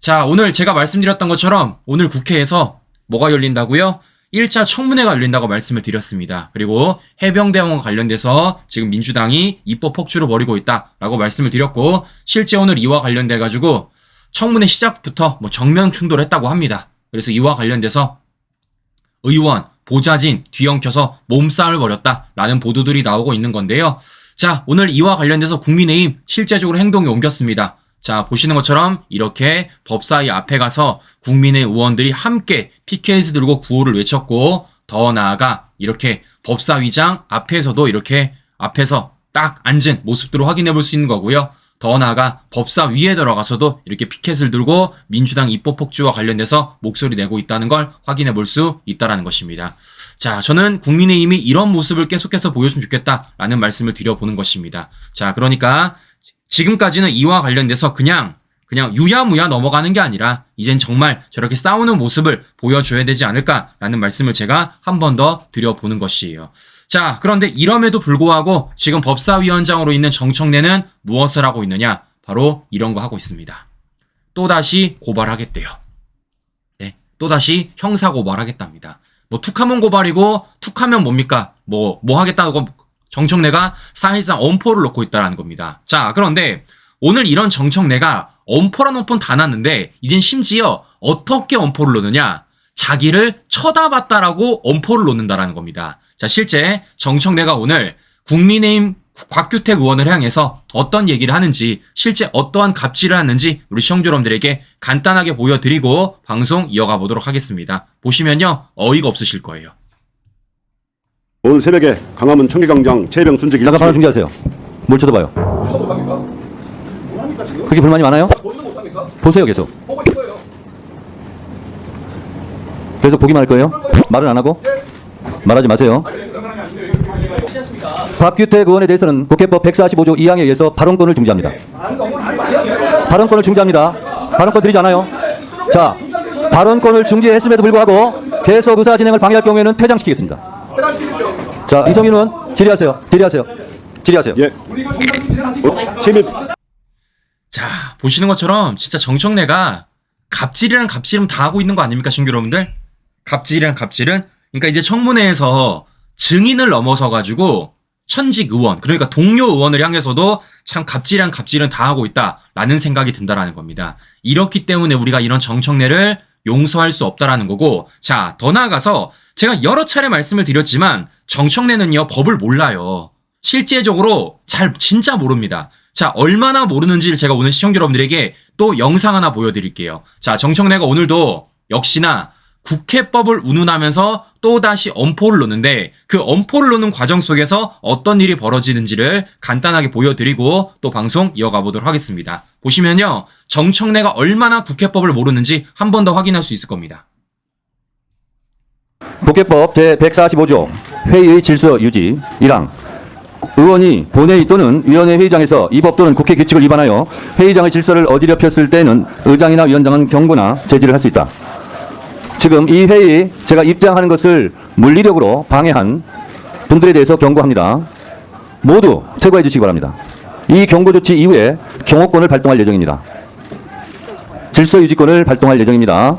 자, 오늘 제가 말씀드렸던 것처럼 오늘 국회에서 뭐가 열린다고요? 1차 청문회가 열린다고 말씀을 드렸습니다. 그리고 해병대원과 관련돼서 지금 민주당이 입법 폭주를 벌이고 있다라고 말씀을 드렸고 실제 오늘 이와 관련돼 가지고 청문회 시작부터 뭐 정면 충돌했다고 합니다. 그래서 이와 관련돼서 의원, 보좌진 뒤엉켜서 몸싸움을 벌였다라는 보도들이 나오고 있는 건데요. 자, 오늘 이와 관련돼서 국민의힘 실제적으로 행동이 옮겼습니다. 자, 보시는 것처럼 이렇게 법사위 앞에 가서 국민의 의원들이 함께 피켓을 들고 구호를 외쳤고 더 나아가 이렇게 법사위장 앞에서도 이렇게 앞에서 딱 앉은 모습들을 확인해 볼 수 있는 거고요. 더 나아가 법사위에 들어가서도 이렇게 피켓을 들고 민주당 입법 폭주와 관련돼서 목소리 내고 있다는 걸 확인해 볼 수 있다라는 것입니다. 자, 저는 국민의힘이 이런 모습을 계속해서 보여주면 좋겠다라는 말씀을 드려보는 것입니다. 자, 그러니까 지금까지는 이와 관련돼서 그냥 그냥 유야무야 넘어가는 게 아니라 이젠 정말 저렇게 싸우는 모습을 보여줘야 되지 않을까라는 말씀을 제가 한 번 더 드려보는 것이에요. 자, 그런데 이럼에도 불구하고 지금 법사위원장으로 있는 정청래는 무엇을 하고 있느냐? 바로 이런 거 하고 있습니다. 또다시 고발하겠대요. 네, 또다시 형사 고발하겠답니다. 뭐 툭하면 고발이고 툭하면 뭡니까? 뭐뭐 하겠다고 정청래가 사실상 엄포를 놓고 있다라는 겁니다. 자, 그런데 오늘 이런 정청래가 엄포란 엄포는 다 났는데 이젠 심지어 어떻게 엄포를 놓느냐? 자기를 쳐다봤다라고 엄포를 놓는다라는 겁니다. 자, 실제 정청래가 오늘 국민의힘 곽규택 의원을 향해서 어떤 얘기를 하는지 실제 어떠한 갑질을 하는지 우리 시청자 여러분들에게 간단하게 보여드리고 방송 이어가 보도록 하겠습니다. 보시면요 어이가 없으실 거예요. 오늘 새벽에 강화문 청계광장 최병 순직 잠깐 바로 1층 중지하세요. 뭘 쳐다봐요? 그게 불만이 많아요? 보세요 계속. 계속 보기만 할 거예요? 말은 안 하고? 말하지 마세요. 박규택 의원에 대해서는 국회법 145조 2항에 의해서 발언권을 중지합니다. 발언권을 중지합니다. 발언권 드리지 않아요. 자, 발언권을 중지했음에도 불구하고 계속 의사 진행을 방해할 경우에는 퇴장시키겠습니다. 자, 이성윤 의원 질의하세요. 질의하세요. 질의하세요. 예. 어, 시민 자 보시는 것처럼 진짜 정청래가 갑질이랑 갑질은 다 하고 있는 거 아닙니까 신규 여러분들? 갑질이랑 갑질은 그러니까 이제 청문회에서 증인을 넘어서 가지고 현직 의원 그러니까 동료 의원을 향해서도 참 갑질이랑 갑질은 다 하고 있다라는 생각이 든다라는 겁니다. 이렇기 때문에 우리가 이런 정청래를 용서할 수 없다라는 거고 자 더 나아가서 제가 여러 차례 말씀을 드렸지만 정청래는요 법을 몰라요. 실제적으로 잘 진짜 모릅니다. 자, 얼마나 모르는지를 제가 오늘 시청자 여러분들에게 또 영상 하나 보여드릴게요. 자, 정청래가 오늘도 역시나 국회법을 운운하면서 또다시 엄포를 놓는데 그 엄포를 놓는 과정 속에서 어떤 일이 벌어지는지를 간단하게 보여드리고 또 방송 이어가 보도록 하겠습니다. 보시면요. 정청래가 얼마나 국회법을 모르는지 한 번 더 확인할 수 있을 겁니다. 국회법 제145조 회의의 질서 유지 1항 의원이 본회의 또는 위원회 회의장에서 이 법 또는 국회 규칙을 위반하여 회의장의 질서를 어지럽혔을 때는 의장이나 위원장은 경고나 제지를 할 수 있다. 지금 이 회의 제가 입장하는 것을 물리력으로 방해한 분들에 대해서 경고합니다. 모두 퇴거해 주시기 바랍니다. 이 경고 조치 이후에 경호권을 발동할 예정입니다. 질서 유지권을 발동할 예정입니다.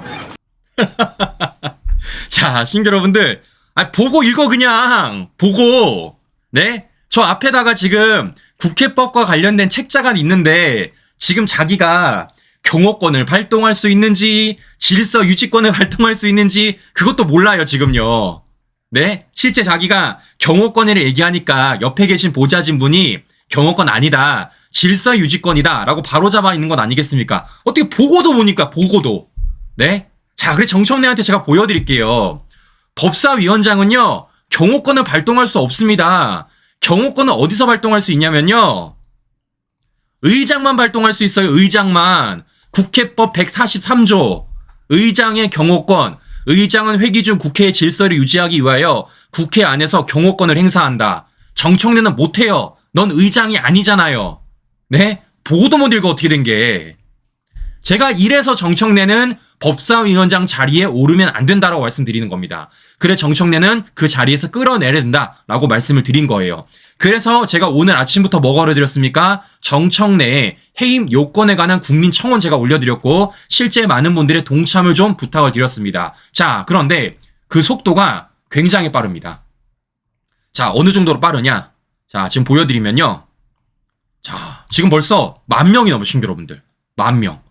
자, 신규 여러분들, 아, 보고 읽어, 그냥. 보고. 네? 저 앞에다가 지금 국회법과 관련된 책자가 있는데, 지금 자기가 경호권을 발동할 수 있는지, 질서 유지권을 발동할 수 있는지, 그것도 몰라요, 지금요. 네? 실제 자기가 경호권을 얘기하니까 옆에 계신 보좌진 분이 경호권 아니다. 질서 유지권이다. 라고 바로 잡아 있는 건 아니겠습니까? 어떻게 보고도 보니까, 보고도. 네? 자, 그래 정청래한테 제가 보여드릴게요. 법사위원장은요, 경호권을 발동할 수 없습니다. 경호권은 어디서 발동할 수 있냐면요. 의장만 발동할 수 있어요, 의장만. 국회법 143조. 의장의 경호권. 의장은 회기 중 국회의 질서를 유지하기 위하여 국회 안에서 경호권을 행사한다. 정청래는 못해요. 넌 의장이 아니잖아요. 네? 보고도 못 읽어, 어떻게 된 게. 제가 이래서 정청래는 법사위원장 자리에 오르면 안 된다라고 말씀드리는 겁니다. 그래 정청래는 그 자리에서 끌어내야 된다라고 말씀을 드린 거예요. 그래서 제가 오늘 아침부터 뭐 걸어드렸습니까? 정청래의 해임 요건에 관한 국민 청원 제가 올려드렸고 실제 많은 분들의 동참을 좀 부탁을 드렸습니다. 자 그런데 그 속도가 굉장히 빠릅니다. 자 어느 정도로 빠르냐? 자 지금 보여드리면요. 자 지금 벌써 만 명이 넘으신 여러분들 만 명.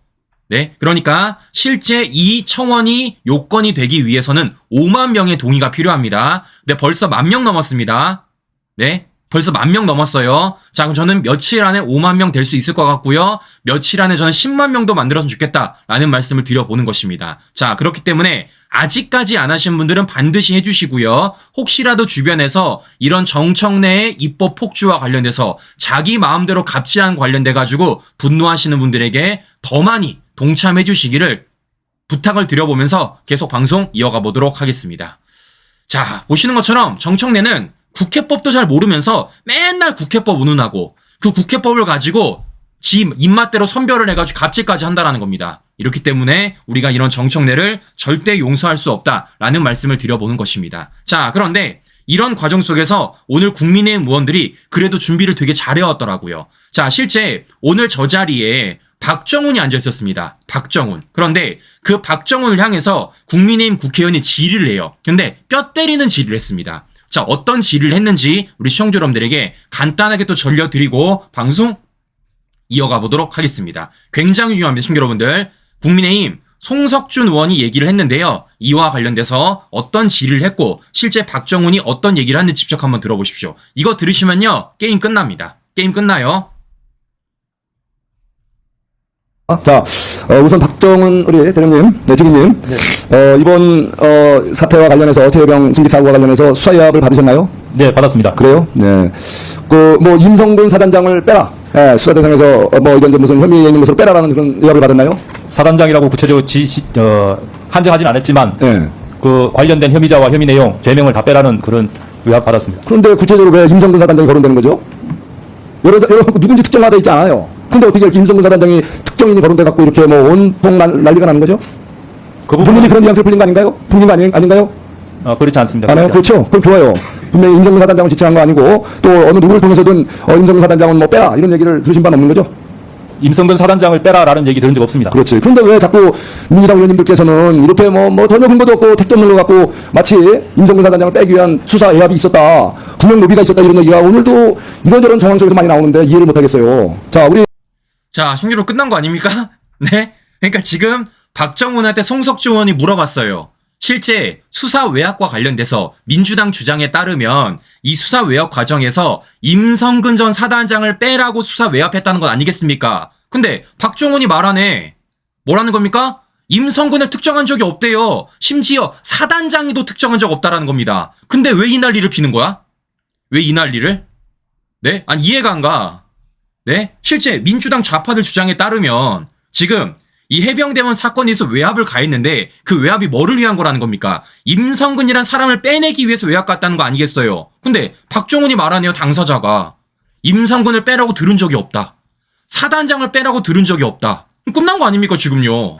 네. 그러니까 실제 이 청원이 요건이 되기 위해서는 5만 명의 동의가 필요합니다. 근데 벌써 만 명 넘었습니다. 네. 벌써 만 명 넘었어요. 자, 그럼 저는 며칠 안에 5만 명 될 수 있을 것 같고요. 며칠 안에 저는 10만 명도 만들었으면 좋겠다라는 말씀을 드려보는 것입니다. 자, 그렇기 때문에 아직까지 안 하신 분들은 반드시 해주시고요. 혹시라도 주변에서 이런 정청래의 입법 폭주와 관련돼서 자기 마음대로 갑질한 관련돼 가지고 분노하시는 분들에게 더 많이 동참해 주시기를 부탁을 드려보면서 계속 방송 이어가 보도록 하겠습니다. 자, 보시는 것처럼 정청래는 국회법도 잘 모르면서 맨날 국회법 운운하고 그 국회법을 가지고 지 입맛대로 선별을 해가지고 갑질까지 한다라는 겁니다. 이렇기 때문에 우리가 이런 정청래를 절대 용서할 수 없다라는 말씀을 드려보는 것입니다. 자, 그런데 이런 과정 속에서 오늘 국민의힘 의원들이 그래도 준비를 되게 잘해왔더라고요. 자, 실제 오늘 저 자리에 박정훈이 앉아 있었습니다. 박정훈. 그런데 그 박정훈을 향해서 국민의힘 국회의원이 질의를 해요. 근데 뼈 때리는 질의를 했습니다. 자, 어떤 질의를 했는지 우리 시청자 여러분들에게 간단하게 또 전려드리고 방송 이어가 보도록 하겠습니다. 굉장히 중요합니다, 시청자 여러분들. 국민의힘 송석준 의원이 얘기를 했는데요. 이와 관련돼서 어떤 질의를 했고 실제 박정훈이 어떤 얘기를 하는지 직접 한번 들어보십시오. 이거 들으시면요. 게임 끝납니다. 게임 끝나요. 자, 어, 우선 박정은 우리 대령님, 네, 지기님, 어, 이번 어, 사태와 관련해서 최혜병 승직 사고와 관련해서 수사 의합을 받으셨나요? 네, 받았습니다. 그래요? 네. 그 뭐 임성근 사단장을 빼라. 예, 수사 대상에서 어, 뭐 이런 좀 무슨 혐의에 있는 것을 빼라라는 그런 의합을 받았나요? 사단장이라고 구체적으로 지시, 어, 한정하진 않았지만 예. 그 관련된 혐의자와 혐의 내용, 죄명을 다 빼라는 그런 의학 받았습니다. 그런데 구체적으로 왜 임성근 사단장이 거론되는 거죠? 여러 여러 누군지 특정하다 있지 않아요. 근데 어떻게 이렇게 임성근 사단장이 특정인이 거론돼 갖고 이렇게 뭐 온통 난- 난리가 나는 거죠? 그 부분은 그런 뉘앙스를 풀린 거 아닌가요? 풀린 거 아니, 아닌가요? 어, 그렇지 않습니다. 아요 그렇지 그렇죠. 그럼 좋아요. 분명히 임성근 사단장을 지칭한 거 아니고 또 어느 누구를 통해서든 어, 임성근 사단장은 뭐 빼라 이런 얘기를 들으신 바는 없는 거죠? 임성근 사단장을 빼라라는 얘기 들은 적 없습니다. 그렇지. 그런데 왜 자꾸 민주당 의원님들께서는 이렇게 뭐, 뭐 전혀 근거도 없고 택도 없는 거 갖고 마치 임성근 사단장을 빼기 위한 수사 애합이 있었다. 구명 로비가 있었다 이런 얘기가 오늘도 이런저런 정황 속에서 많이 나오는데 이해를 못 하겠어요. 자, 우리 자, 신규로 끝난 거 아닙니까? 네? 그러니까 지금 박정훈한테 송석주 의원이 물어봤어요. 실제 수사 외압과 관련돼서 민주당 주장에 따르면 이 수사 외압 과정에서 임성근 전 사단장을 빼라고 수사 외압했다는 건 아니겠습니까? 근데 박정훈이 말하네. 뭐라는 겁니까? 임성근을 특정한 적이 없대요. 심지어 사단장이도 특정한 적 없다라는 겁니다. 근데 왜 이 난리를 피는 거야? 왜 이 난리를? 네? 아니 이해가 안 가. 네? 실제 민주당 좌파들 주장에 따르면 지금 이 해병대원 있어 외압을 가했는데 그 외압이 뭐를 위한 거라는 겁니까? 임성근이란 사람을 빼내기 위해서 외압 갔다는 거 아니겠어요? 근데 박정훈이 말하네요, 당사자가. 임성근을 빼라고 들은 적이 없다. 사단장을 빼라고 들은 적이 없다. 끝난 거 아닙니까, 지금요?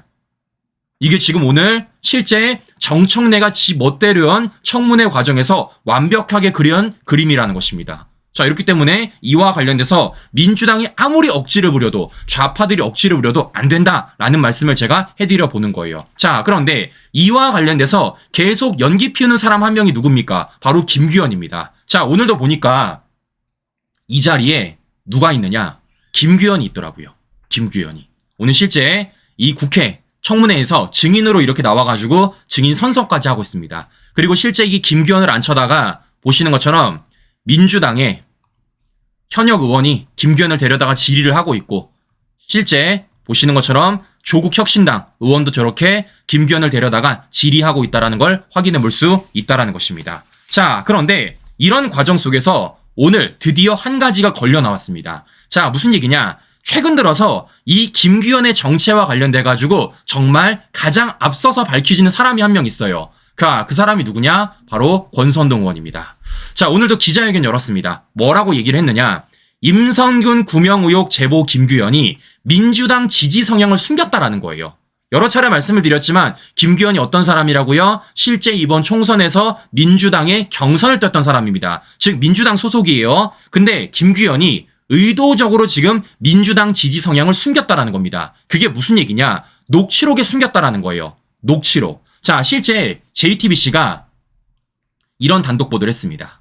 이게 지금 오늘 실제 정청래가 지 멋대로 한 청문회 과정에서 완벽하게 그려온 그림이라는 것입니다. 자, 이렇기 때문에 이와 관련돼서 민주당이 아무리 억지를 부려도 좌파들이 억지를 부려도 안 된다라는 말씀을 제가 해드려 보는 거예요. 자, 그런데 이와 관련돼서 계속 연기 피우는 사람 한 명이 누굽니까? 바로 김규현입니다. 자, 오늘도 보니까 이 자리에 누가 있느냐? 김규현이 있더라고요. 김규현이. 오늘 실제 이 국회 청문회에서 증인으로 이렇게 나와가지고 증인 선서까지 하고 있습니다. 그리고 실제 이 김규현을 앉혀다가 보시는 것처럼 민주당의 현역 의원이 김규현을 데려다가 질의를 하고 있고 실제 보시는 것처럼 조국 혁신당 의원도 저렇게 김규현을 데려다가 질의하고 있다라는 걸 확인해 볼 수 있다라는 것입니다. 자, 그런데 이런 과정 속에서 오늘 드디어 한 가지가 걸려 나왔습니다. 자, 무슨 얘기냐? 최근 들어서 이 김규현의 정체와 관련돼 가지고 정말 가장 앞서서 밝혀지는 사람이 한 명 있어요. 그, 그 사람이 누구냐? 바로 권선동 의원입니다. 자, 오늘도 기자회견 열었습니다. 뭐라고 얘기를 했느냐? 임성균 구명 의혹 제보 김규현이 민주당 지지 성향을 숨겼다라는 거예요. 여러 차례 말씀을 드렸지만 김규현이 어떤 사람이라고요? 실제 이번 총선에서 민주당의 경선을 떴던 사람입니다. 즉 민주당 소속이에요. 근데 김규현이 의도적으로 지금 민주당 지지 성향을 숨겼다라는 겁니다. 그게 무슨 얘기냐? 녹취록에 숨겼다라는 거예요. 녹취록. 자, 실제 JTBC가 이런 단독 보도를 했습니다.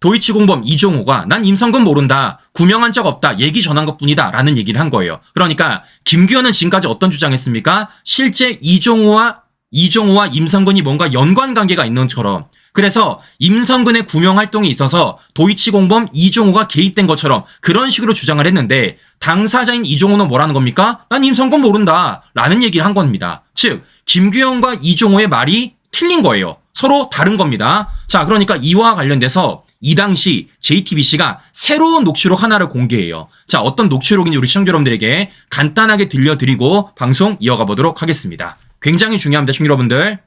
도이치 공범 이종호가 난 임성근 모른다. 구명한 적 없다. 얘기 전한 것 뿐이다. 라는 얘기를 한 거예요. 그러니까 김규현은 지금까지 어떤 주장했습니까? 실제 이종호와 이종호와 임성근이 뭔가 연관 관계가 있는 것처럼 그래서 임성근의 구명 활동에 있어서 도이치 공범 이종호가 개입된 것처럼 그런 식으로 주장을 했는데 당사자인 이종호는 뭐라는 겁니까? 난 임성근 모른다. 라는 얘기를 한 겁니다. 즉 김규현과 이종호의 말이 틀린 거예요. 서로 다른 겁니다. 자, 그러니까 이와 관련돼서 이 당시 JTBC가 새로운 녹취록 하나를 공개해요. 자, 어떤 녹취록인지 우리 시청자 여러분들에게 간단하게 들려드리고 방송 이어가 보도록 하겠습니다. 굉장히 중요합니다, 시청자 여러분들.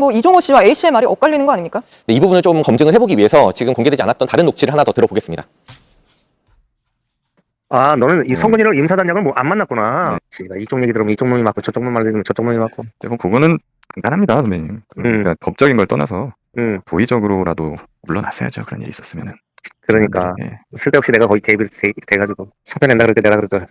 뭐 이종호 씨와 A 씨의 말이 엇갈리는 거 아닙니까? 네, 이 부분을 좀 검증을 해보기 위해서 지금 공개되지 않았던 다른 녹취를 하나 더 들어보겠습니다. 아, 너는 이 성근이랑 임사단장을 뭐 안 만났구나. 씨발, 이쪽 얘기 들으면 이쪽 놈이 맞고 저쪽 놈 말을 들으면 저쪽 놈이 맞고. 대부분 그거는 간단합니다, 선배님. 그러니까 법적인 걸 떠나서 응, 도의적으로라도 물러났어야죠. 그런 일이 있었으면은. 그러니까 예. 쓸데없이 내가 거의 개입이 돼, 돼가지고 사표 낸다 그럴 때 내가 그랬다.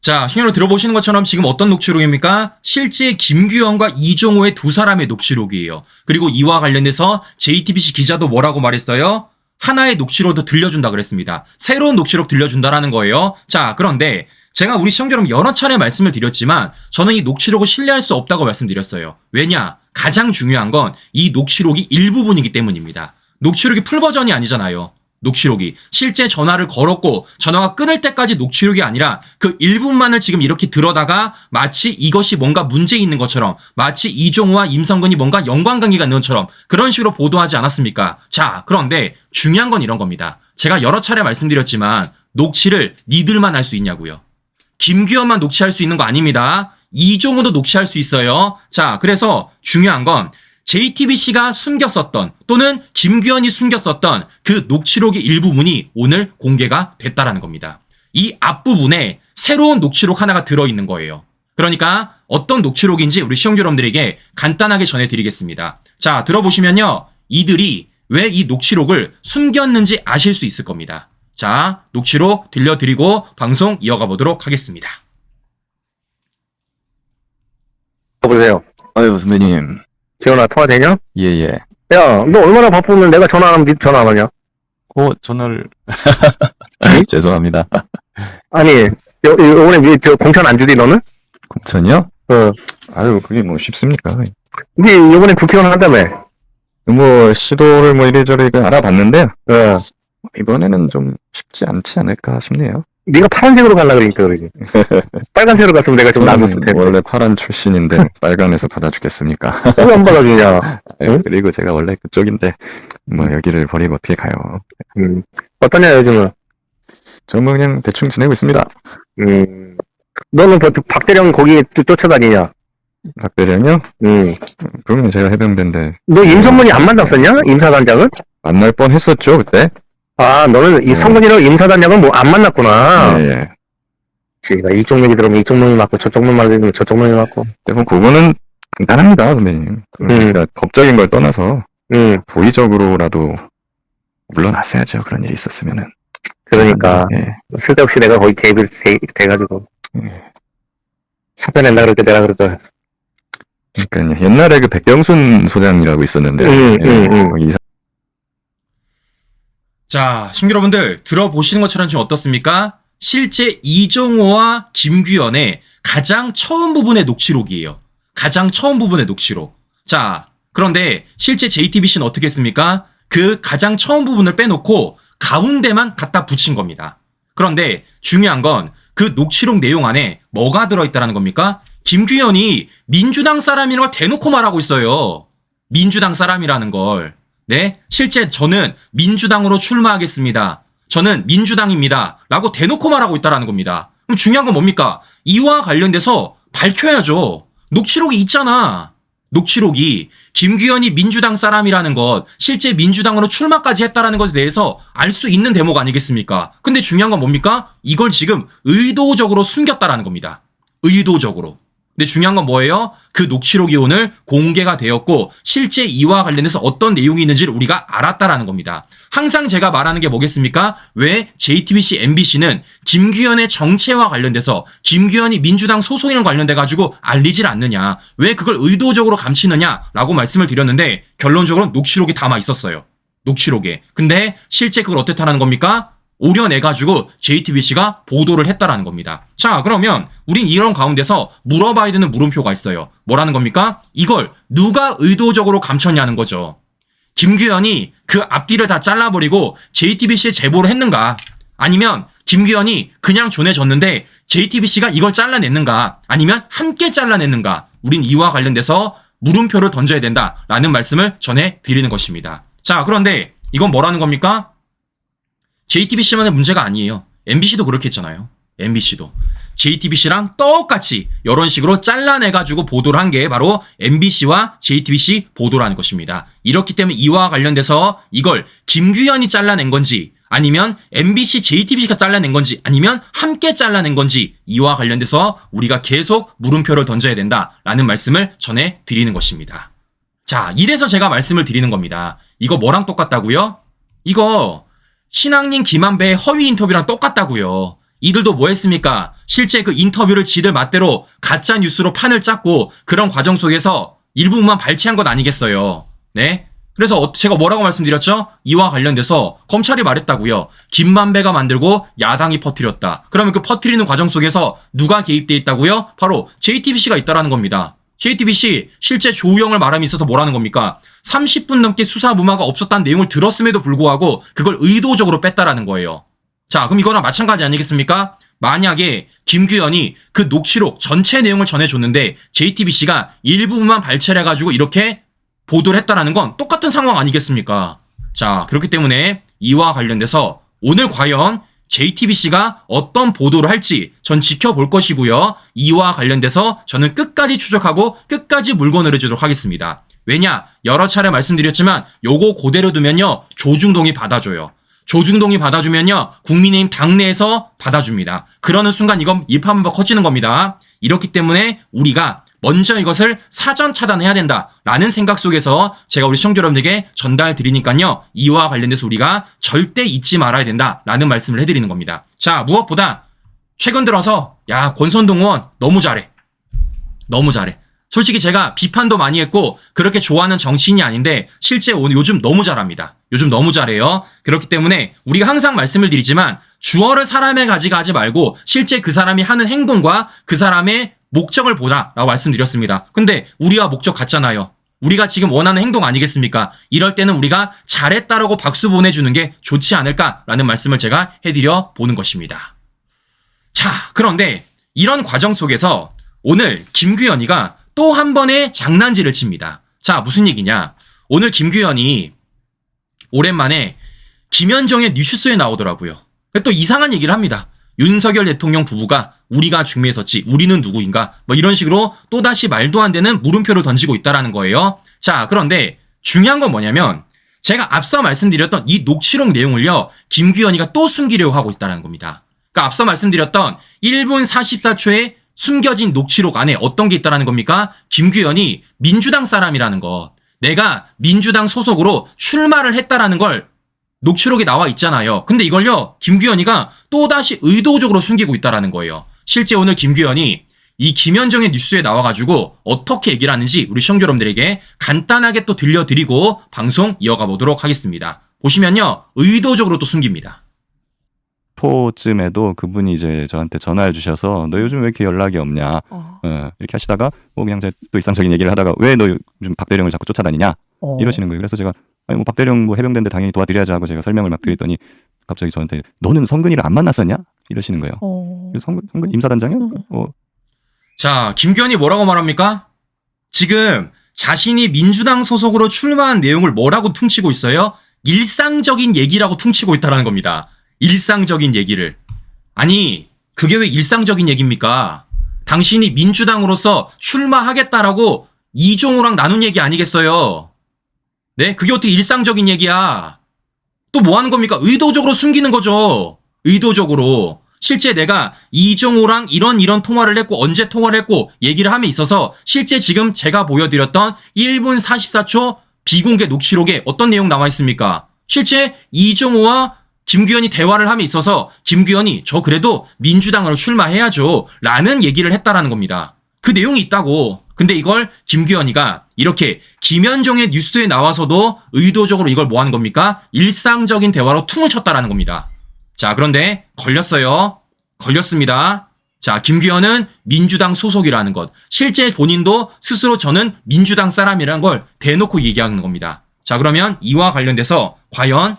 자, 신호를 들어보시는 것처럼 지금 어떤 녹취록입니까? 실제 김규현과 이종호의 두 사람의 녹취록이에요. 그리고 이와 관련해서 JTBC 기자도 뭐라고 말했어요? 하나의 녹취록도 들려준다 그랬습니다. 새로운 녹취록 들려준다라는 거예요. 자, 그런데 제가 우리 시청자 여러분 여러 차례 말씀을 드렸지만 저는 이 녹취록을 신뢰할 수 없다고 말씀드렸어요. 왜냐? 가장 중요한 건 이 녹취록이 일부분이기 때문입니다. 녹취록이 풀 버전이 아니잖아요. 녹취록이 실제 전화를 걸었고 전화가 끊을 때까지 녹취록이 아니라 그 일부만을 지금 이렇게 들어다가 마치 이것이 뭔가 문제 있는 것처럼 마치 이종호와 임성근이 뭔가 연관관계가 있는 것처럼 그런 식으로 보도하지 않았습니까? 자 그런데 중요한 건 이런 겁니다. 제가 여러 차례 말씀드렸지만 녹취를 니들만 할 수 있냐고요. 김규현만 녹취할 수 있는 거 아닙니다. 이종호도 녹취할 수 있어요. 자, 그래서 중요한 건 JTBC가 숨겼었던 또는 김규현이 숨겼었던 그 녹취록의 일부분이 오늘 공개가 됐다라는 겁니다. 이 앞부분에 새로운 녹취록 하나가 들어있는 거예요. 그러니까 어떤 녹취록인지 우리 시청자 여러분들에게 간단하게 전해드리겠습니다. 자, 들어보시면요. 이들이 왜 이 녹취록을 숨겼는지 아실 수 있을 겁니다. 자, 녹취록 들려드리고 방송 이어가 보도록 하겠습니다. 여보세요. 아유, 선배님. 지원아, 통화 되냐? 예, 예. 야, 너 얼마나 바쁘면 내가 전화 안 하면 니 전화 안 하냐? 어, 전화를. 죄송합니다. 아니, 요, 요, 요번에 미- 저 공천 안 주디, 너는? 공천이요? 어. 아유, 그게 뭐 쉽습니까? 니 요번에 국회의원 한다며? 뭐, 시도를 뭐 이래저래 그 알아봤는데, 어. 이번에는 좀 쉽지 않지 않을까 싶네요. 니가 파란색으로 갈라 그러니까 그러지. 빨간색으로 갔으면 내가 좀 놔뒀을 텐데. 원래 파란 출신인데, 빨간에서 받아주겠습니까? 왜 안 받아주냐? 아유, 그리고 제가 원래 그쪽인데, 뭐, 여기를 버리고 어떻게 가요? 음. 어떠냐, 요즘은? 저는 그냥 대충 지내고 있습니다. 음. 너는 그 박대령 거기 쫓- 쫓아다니냐? 박대령이요? 음. 그러면 제가 해병대인데, 너 임선문이 안 만났었냐? 임사단장은? 만날 뻔 했었죠, 그때? 아, 너는 이 어. 성근이랑 임사단장은 뭐 안 만났구나. 예, 예. 씨가 이쪽 얘기 들으면 이쪽 놈이 맞고 저쪽 놈 들으면 저쪽 놈이 맞고. 대부분 그거는 간단합니다, 선배님. 그러니까 법적인 걸 떠나서 음. 도의적으로라도 물러났어야죠. 그런 일이 있었으면은. 그러니까 예. 쓸데없이 내가 거의 개입이 돼, 돼가지고 예. 사표 낸다 그럴 때 내가 그랬다. 그러니까 옛날에 그 백경순 소장이라고 있었는데, 음, 예, 음, 음. 이 자, 신규 여러분들 들어보시는 것처럼 지금 어떻습니까? 실제 이종호와 김규현의 가장 처음 부분의 녹취록이에요. 가장 처음 부분의 녹취록. 자, 그런데 실제 JTBC는 어떻게 했습니까? 그 가장 처음 부분을 빼놓고 가운데만 갖다 붙인 겁니다. 그런데 중요한 건 그 녹취록 내용 안에 뭐가 들어있다라는 겁니까? 김규현이 민주당 사람이라는 걸 대놓고 말하고 있어요. 민주당 사람이라는 걸. 네? 실제 저는 민주당으로 출마하겠습니다. 저는 민주당입니다. 라고 대놓고 말하고 있다라는 겁니다. 그럼 중요한 건 뭡니까? 이와 관련돼서 밝혀야죠. 녹취록이 있잖아. 녹취록이 김규현이 민주당 사람이라는 것, 실제 민주당으로 출마까지 했다라는 것에 대해서 알 수 있는 대목 아니겠습니까? 근데 중요한 건 뭡니까? 이걸 지금 의도적으로 숨겼다라는 겁니다. 의도적으로. 근데 중요한 건 뭐예요? 그 녹취록이 오늘 공개가 되었고 실제 이와 관련해서 어떤 내용이 있는지를 우리가 알았다라는 겁니다. 항상 제가 말하는 게 뭐겠습니까? 왜 JTBC, MBC는 김규현의 정체와 관련돼서 김규현이 민주당 소속이랑 관련돼 가지고 알리질 않느냐? 왜 그걸 의도적으로 감추느냐라고 말씀을 드렸는데 결론적으로 녹취록이 담아 있었어요. 녹취록에. 근데 실제 그걸 어떻다라는 겁니까? 오려내가지고 JTBC가 보도를 했다라는 겁니다. 자, 그러면 우린 이런 가운데서 물어봐야 되는 물음표가 있어요. 뭐라는 겁니까? 이걸 누가 의도적으로 감췄냐는 거죠. 김규현이 그 앞뒤를 다 잘라버리고 JTBC에 제보를 했는가? 아니면 김규현이 그냥 전해졌는데 JTBC가 이걸 잘라냈는가? 아니면 함께 잘라냈는가? 우린 이와 관련돼서 물음표를 던져야 된다라는 말씀을 전해 드리는 것입니다. 자, 그런데 이건 뭐라는 겁니까? JTBC만의 문제가 아니에요. MBC도 그렇게 했잖아요. MBC도. JTBC랑 똑같이 이런 식으로 잘라내가지고 보도를 한 게 바로 MBC와 JTBC 보도라는 것입니다. 이렇기 때문에 이와 관련돼서 이걸 김규현이 잘라낸 건지 아니면 MBC, JTBC가 잘라낸 건지 아니면 함께 잘라낸 건지 이와 관련돼서 우리가 계속 물음표를 던져야 된다라는 말씀을 전해 드리는 것입니다. 자, 이래서 제가 말씀을 드리는 겁니다. 이거 뭐랑 똑같다고요? 이거 신앙님 김한배의 허위 인터뷰랑 똑같다고요. 이들도 뭐 했습니까? 실제 그 인터뷰를 지들 맛대로 가짜 뉴스로 판을 짰고 그런 과정 속에서 일부분만 발췌한 것 아니겠어요. 네? 그래서 어- 제가 뭐라고 말씀드렸죠? 이와 관련돼서 검찰이 말했다고요. 김만배가 만들고 야당이 퍼뜨렸다. 그러면 그 퍼뜨리는 과정 속에서 누가 개입돼 있다고요? 바로 JTBC가 있다라는 겁니다. JTBC 실제 조우영을 말함이 있어서 뭐라는 겁니까? 30분 넘게 수사 무마가 없었다는 내용을 들었음에도 불구하고 그걸 의도적으로 뺐다라는 거예요. 자, 그럼 이거랑 마찬가지 아니겠습니까? 만약에 김규현이 그 녹취록 전체 내용을 전해줬는데 JTBC가 일부분만 발췌를 해가지고 이렇게 보도를 했다라는 건 똑같은 상황 아니겠습니까? 자, 그렇기 때문에 이와 관련돼서 오늘 과연 JTBC가 어떤 보도를 할지 전 지켜볼 것이고요. 이와 관련돼서 저는 끝까지 추적하고 끝까지 물건을 해주도록 하겠습니다. 왜냐? 여러 차례 말씀드렸지만 요거 그대로 두면요. 조중동이 받아줘요. 조중동이 받아주면요. 국민의힘 당내에서 받아줍니다. 그러는 순간 이건 일파만파 커지는 겁니다. 이렇기 때문에 우리가 먼저 이것을 사전 차단해야 된다라는 생각 속에서 제가 우리 시청자 여러분들에게 전달 드리니까요. 이와 관련돼서 우리가 절대 잊지 말아야 된다라는 말씀을 해드리는 겁니다. 자, 무엇보다 최근 들어서 야 권선동 의원 너무 잘해. 너무 잘해. 솔직히 제가 비판도 많이 했고 그렇게 좋아하는 정치인이 아닌데 실제 오늘 요즘 너무 잘합니다. 요즘 너무 잘해요. 그렇기 때문에 우리가 항상 말씀을 드리지만 주어를 사람에 가져가지 말고 실제 그 사람이 하는 행동과 그 사람의 목적을 보라라고 말씀드렸습니다. 근데 우리와 목적 같잖아요. 우리가 지금 원하는 행동 아니겠습니까? 이럴 때는 우리가 잘했다라고 박수 보내주는 게 좋지 않을까라는 말씀을 제가 해드려 보는 것입니다. 자, 그런데 이런 과정 속에서 오늘 김규현이가 또 한 번의 장난질을 칩니다. 자, 무슨 얘기냐? 오늘 김규현이 오랜만에 김현정의 뉴스에 나오더라고요. 또 이상한 얘기를 합니다. 윤석열 대통령 부부가 우리가 중매에 섰지 우리는 누구인가 뭐 이런 식으로 또다시 말도 안 되는 물음표를 던지고 있다라는 거예요. 자 그런데 중요한 건 뭐냐면 제가 앞서 말씀드렸던 이 녹취록 내용을요 김규현이가 또 숨기려고 하고 있다는 겁니다. 그러니까 앞서 말씀드렸던 1분 44초의 숨겨진 녹취록 안에 어떤 게 있다라는 겁니까? 김규현이 민주당 사람이라는 거. 내가 민주당 소속으로 출마를 했다라는 걸 녹취록에 나와 있잖아요. 근데 이걸요, 김규현이가 또다시 의도적으로 숨기고 있다라는 거예요. 실제 오늘 김규현이 이 김현정의 뉴스에 나와가지고 어떻게 얘기를 하는지 우리 시청자 여러분들에게 간단하게 또 들려드리고 방송 이어가 보도록 하겠습니다. 보시면요, 의도적으로 또 숨깁니다. 포쯤에도 그분이 이제 저한테 전화해 주셔서 너 요즘 왜 이렇게 연락이 없냐 어. 어, 이렇게 하시다가 뭐 그냥 제가 또 일상적인 얘기를 하다가 왜 너 요즘 박대령을 자꾸 쫓아다니냐 어. 이러시는 거예요. 그래서 제가 아니 뭐 박대령 뭐 해병대인데 당연히 도와드려야죠 하고 제가 설명을 막 드렸더니 갑자기 저한테 너는 성근이를 안 만났었냐 이러시는 거예요. 어. 성근, 성근 임사단장이요? 음. 어, 자, 김규현이 뭐라고 말합니까? 지금 자신이 민주당 소속으로 출마한 내용을 뭐라고 퉁치고 있어요? 일상적인 얘기라고 퉁치고 있다는 겁니다. 일상적인 얘기를. 아니, 그게 왜 일상적인 얘기입니까? 당신이 민주당으로서 출마하겠다라고 이종호랑 나눈 얘기 아니겠어요? 네? 그게 어떻게 일상적인 얘기야? 또 뭐 하는 겁니까? 의도적으로 숨기는 거죠. 의도적으로. 실제 내가 이종호랑 이런 이런 통화를 했고 언제 통화를 했고 얘기를 함에 있어서 실제 지금 제가 보여드렸던 1분 44초 비공개 녹취록에 어떤 내용 나와 있습니까? 실제 이종호와 김규현이 대화를 함에 있어서 김규현이 저 그래도 민주당으로 출마해야죠 라는 얘기를 했다라는 겁니다. 그 내용이 있다고. 근데 이걸 김규현이가 이렇게 김현정의 뉴스에 나와서도 의도적으로 이걸 뭐 하는 겁니까? 일상적인 대화로 퉁을 쳤다라는 겁니다. 자, 그런데 걸렸어요. 걸렸습니다. 자, 김규현은 민주당 소속이라는 것. 실제 본인도 스스로 저는 민주당 사람이라는 걸 대놓고 얘기하는 겁니다. 자, 그러면 이와 관련돼서 과연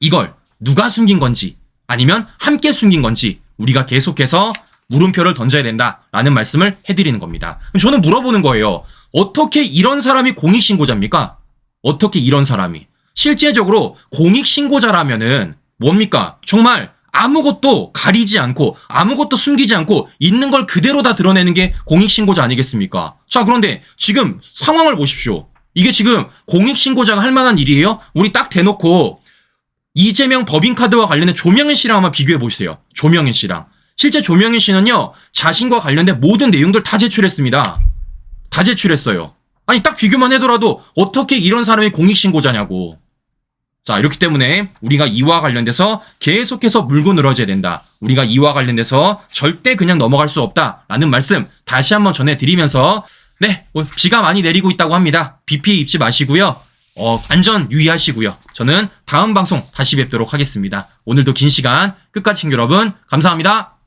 이걸 누가 숨긴 건지 아니면 함께 숨긴 건지 우리가 계속해서 물음표를 던져야 된다라는 말씀을 해드리는 겁니다. 저는 물어보는 거예요. 어떻게 이런 사람이 공익신고자입니까? 어떻게 이런 사람이? 실제적으로 공익신고자라면은 뭡니까? 정말 아무것도 가리지 않고 아무것도 숨기지 않고 있는 걸 그대로 다 드러내는 게 공익신고자 아니겠습니까? 자, 그런데 지금 상황을 보십시오. 이게 지금 공익신고자가 할 만한 일이에요? 우리 딱 대놓고 이재명 법인카드와 관련된 조명현 씨랑 한번 비교해 보세요. 조명현 씨랑. 실제 조명현 씨는요, 자신과 관련된 모든 내용들 다 제출했습니다. 다 제출했어요. 아니, 딱 비교만 해더라도 어떻게 이런 사람이 공익신고자냐고. 자, 이렇기 때문에 우리가 이와 관련돼서 계속해서 물고 늘어져야 된다. 우리가 이와 관련돼서 절대 그냥 넘어갈 수 없다 라는 말씀 다시 한번 전해드리면서 네, 뭐 비가 많이 내리고 있다고 합니다. 비 피해 입지 마시고요. 어, 안전 유의하시고요. 저는 다음 방송 다시 뵙도록 하겠습니다. 오늘도 긴 시간 끝까지 친구 여러분 감사합니다.